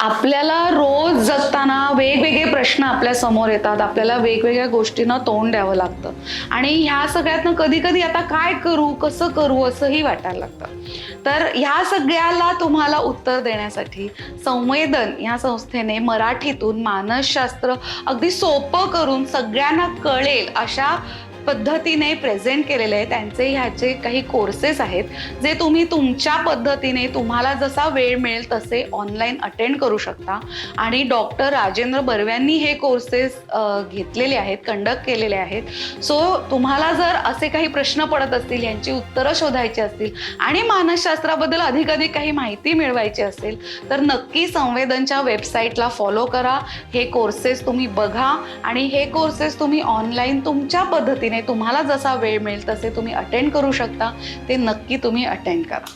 आपल्याला रोज जगताना वेगवेगळे प्रश्न आपल्यासमोर येतात. आपल्याला वेगवेगळ्या गोष्टींना तोंड द्यावं लागतं. आणि ह्या सगळ्यातनं कधी कधी आता काय करू कसं करू असंही वाटायला लागतं. तर ह्या सगळ्याला तुम्हाला उत्तर देण्यासाठी संवेदन या संस्थेने मराठीतून मानसशास्त्र अगदी सोपं करून सगळ्यांना कळेल अशा पद्धतीने प्रेझेंट केलेले आहे त्यांचे ह्याचे काही कोर्सेस आहेत. जे तुम्ही तुमच्या पद्धतीने तुम्हाला जसा वेळ मिळेल तसे ऑनलाईन अटेंड करू शकता. आणि डॉक्टर राजेंद्र बर्व्यांनी हे कोर्सेस घेतलेले आहेत कंडक्ट केलेले आहेत. सो तुम्हाला जर असे काही प्रश्न पडत असतील यांची उत्तरं शोधायची असतील आणि मानसशास्त्राबद्दल अधिक अधिक काही माहिती मिळवायची असेल तर नक्की संवेदनच्या वेबसाईटला फॉलो करा. हे कोर्सेस तुम्ही बघा आणि हे कोर्सेस तुम्ही ऑनलाईन तुमच्या पद्धतीने तुम्हाला जसा वेळ मिळेल तसे तुम्ही अटेंड करू शकता. ते नक्की तुम्ही अटेंड करा.